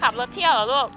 ขับรถเที่ยวเหรอลูก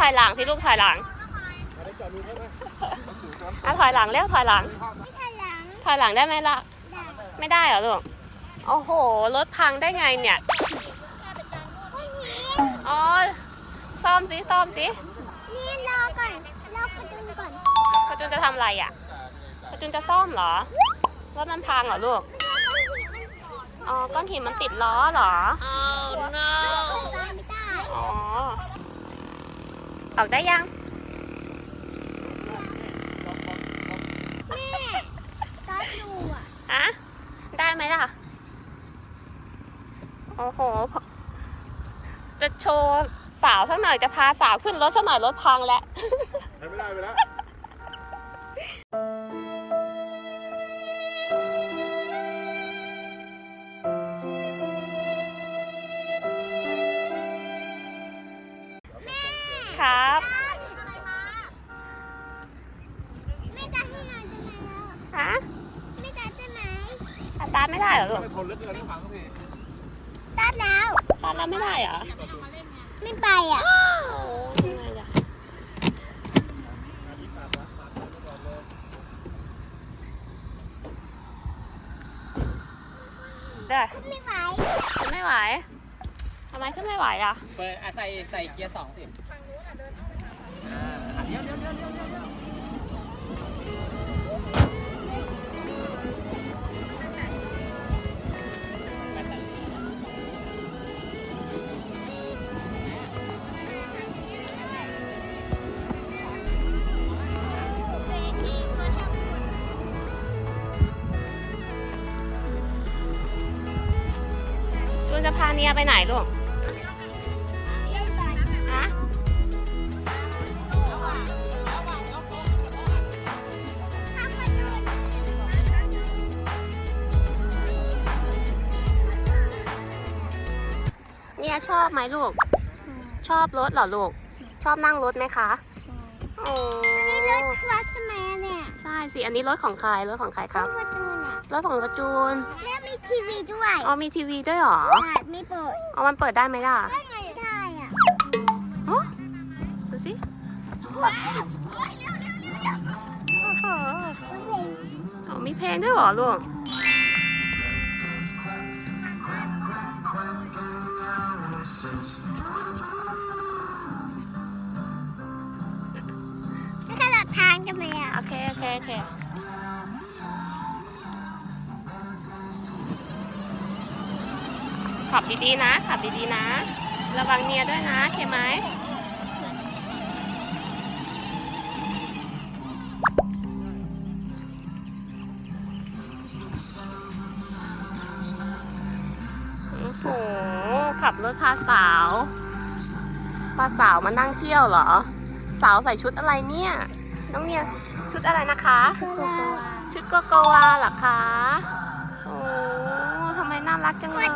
ถอยหลังสิลูกถอยหลังอะถอยหลังเร็วถอยหลังไม่ทันหลัง ถอยหลังได้ไหมล่ะได้ไม่ได้เหรอลูก โอ้โห รถพังได้ไงเนี่ย อ๋อ ซ่อมสิซ่อมสิ นี่รอก่อนรอประตูก่อนพระจุนจะทำอะไรอะพระจุนจะซ่อมเหรอ รถมันพังเหรอลูก อ๋อ ก้อนหินมันติดล้อเหรอไม่ได้อ๋อ ออกได้ยัง แม่ตอนดูอะฮะได้ไหมล่ะ โอ้โห จะโชว์สาวสักหน่อยจะพาสาวขึ้นรถสักหน่อยรถพังแล้ว ใช้ไม่ได้ไปแล้ว ไม่ได้เหรอลูกไม่ทนเหลือเกินที่พังสักทีตัดแล้วสตาร์ทแล้วไม่ได้เหรอไม่ไปอะโอ้ยยังไงล่ะเด้อไม่ไหวขึ้นไม่ไหวทำไมขึ้นไม่ไหวอะเปิดอะใส่ใส่เกียร์สองสิอ่าอะเดี๋ยวเดี๋ยวเดี๋ยวเดี๋ยวเดี๋ยวเดี๋ยว นจะพาเนียไปไหนลูกฮะเนี่ยชอบไหมลูก ชอบรถเหรอลูก ชอบนั่งรถไหมคะ โอ้นี่รถคลาสแมนเนี่ย ใช่สิ อันนี้รถของใคร รถของใครครับ ประตูเนี่ยรถของรถจูนแล้วมีทีวีด้วยอ๋อมีทีวีด้วยเหรอใช่มีเปิดอ๋อมันเปิดได้ไหมล่ะได้ไงได้อะฮะดูสิโอ้โหอ๋อมีเพลงด้วยเหรอลูกไม่ขนาดทางกันไหมอะโอเคโอเคโอเค ขับดีๆนะ ขับดีๆนะ ระวังเนียด้วยนะเคไหมโอ้โหขับรถพาสาวพาสาวมานั่งเที่ยวเหรอ สาวใส่ชุดอะไรเนี่ย น้องเนี่ยชุดอะไรนะคะ ชุดโกโกวาเหรอคะโอ้ น่ารักจังเลย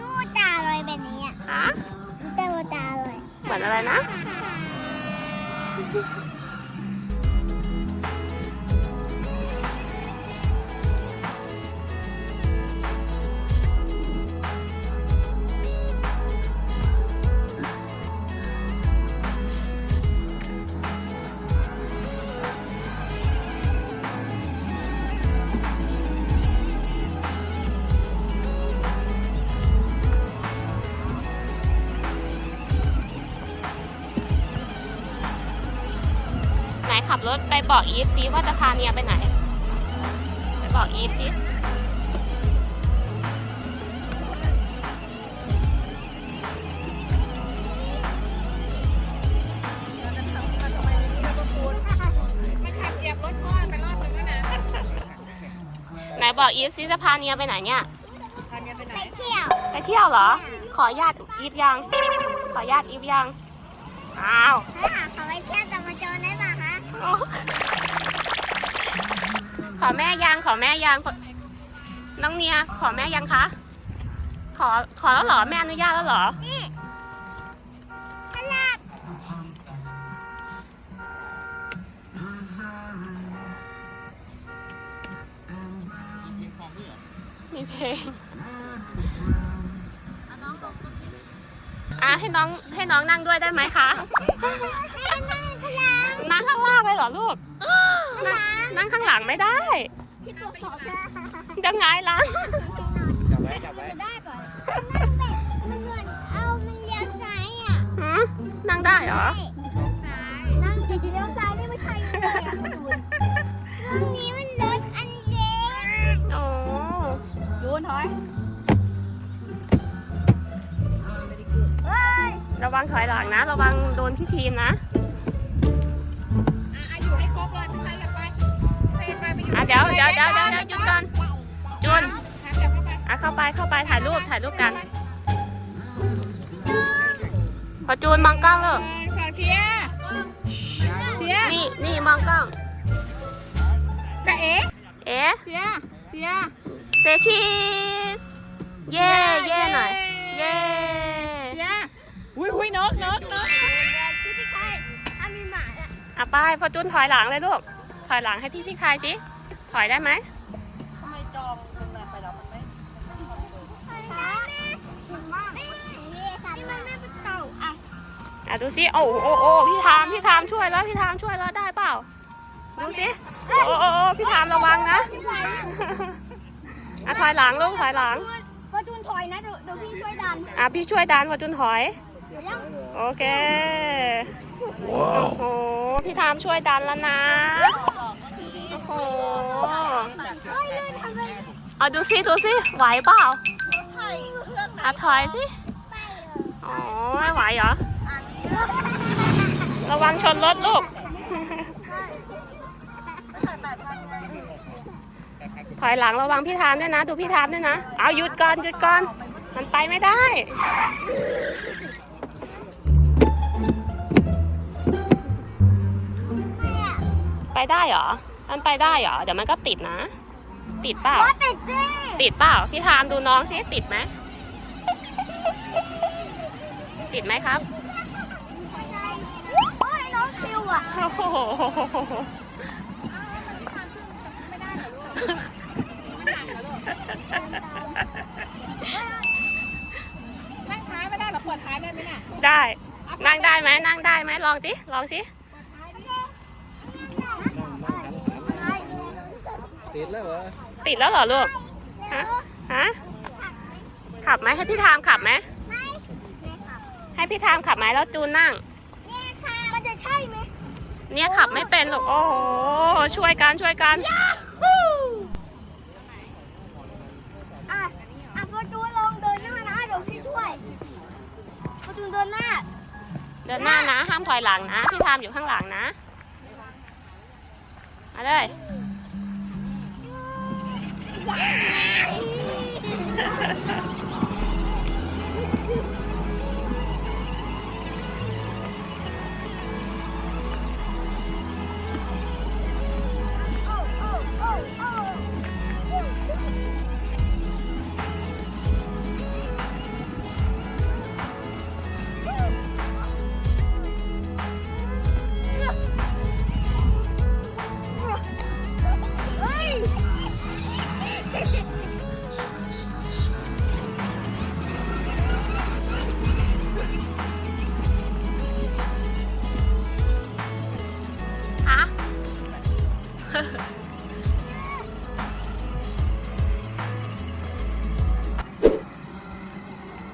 ดูตาลอยแบบนี้อะฮะดูตาลอยเหมือนอะไรนะ รถไปบอกอีฟซิว่าจะพาเนียไปไหน ไปบอกอีฟซิไหนบอกอีฟซิจะพาเนียไปไหนเนี่ยไปเที่ยว ไปเที่ยวเหรอ ขอญาตอีฟยัง ขออนุญาตอีฟยัง อ้าวถ้าหากเขาไปเที่ยวตะวันโจรได้ป่ะคะโอ้ ขอแม่ยังขอแม่ยังน้องเนียขอแม่ยังคะ ขอขอแล้วเหรอแม่อนุญาตแล้วเหรอนี่ขลับมีเพลงอะให้น้องให้น้องนั่งด้วยได้ไหมคะ รอลูกนั่งนั่งข้างหลังไม่ได้พี่ตรวจสอบได้จะไงายหลังจับไว้จับไว้จะได้ป่ะนั่งแบบมันเหมือนเอามันเลี้ยวซ้ายอะหืมนั่งได้เหรอนั่งเลี้ยวซ้ายนี่ไม่ใช่เลยอะคุณดูเรื่องนี้มันรถอันเล็กโอ้ยูนถอยเฮ้ยระวังถอยหลังนะ ระวังโดนที่ทีมนะ อยากไปไปอยู่อะเดี๋ยวเดี๋ยวเดี๋ยวเดี๋ยวเดี๋ยวหยุดก่อนจุนแถมเดี๋ยวเข้าไปอะเข้าไปเข้าไปถ่ายรูปถ่ายรูปกันพอจูนมองกล้องเลยสาวเพียเพียนี่นี่มองกล้องกะเอ๊ะเอ๊ะเพียเพียเซชีสเย่เย่หน่อยเย่เพียอุ้ยอุ้ยนกนกนกพี่พี่ใครถ้ามีหมาอะอะไปพอจูนถอยหลังเลยลูกถอยหลังให้พี่พี่ทายสิ ถอยได้ไหมช้าแม่ถึงมากนี่นี่มันไม่เป็นเต่าอะอะดูสิโอ้โอ้โอ้พี่ทามพี่ทามช่วยแล้วพี่ทามช่วยแล้วได้เปล่าดูสิโอ้โอ้โอ้พี่ทามระวังนะอะถอยหลังลูกถอยหลังพอจูนถอยนะเดี๋ยวพี่ช่วยดันอะพี่ช่วยดันพอจูนถอยเดี๋ยวยังโอเคโอ้โหพี่ทามช่วยดันแล้วนะ เฮ้ยเลื่อาดูสิดูสิไหวเปล่าเครื่องอะถอยสิไปอ๋อไม่ไหวเหรอ ระวังชนรถลูก ถอยหลังระวังพี่ทามด้วยนะ ดูพี่ทามด้วยนะ เอาหยุดก่อนหยุดก่อน มันไปไม่ได้ไปได้เหรอ มันไปได้เหรอ เดี๋ยวมันก็ติดนะ ติดเปล่าว่าติดดิติดเปล่า พี่ทามดูน้องสิติดไหม ติดไหมครับโอ้ยน้องคิวอะโอ้โหนั่งท้ายไม่ได้เหรอเปิดท้ายได้ไหมเนี่ยได้ นั่งได้ไหมนั่งได้ไหมลองสิ ลองสิ ติดแล้วเหรอ ติดแล้วเหรอลูก ฮะ ฮะ ขับไหมให้พี่ทามขับไหมไม่ไม่ค่ะให้พี่ทามขับไหมแล้วจูนนั่ง เนี่ยค่ะมันจะใช่ไหมเนี่ยขับไม่เป็นหรอก โอ้โห ช่วยกันช่วยกันอะอะพอจูนลองเดินหน้านะเดี๋ยวพี่ช่วยพอจูนเดินหน้า เดินหน้านะ ห้ามถอยหลังนะ พี่ทามอยู่ข้างหลังนะ มาเลย Yeah.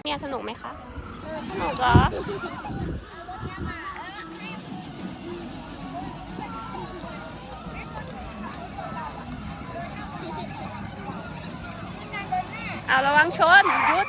เนี่ยสนุกไหมคะ สนุกเหรอ เอาระวังชน หยุด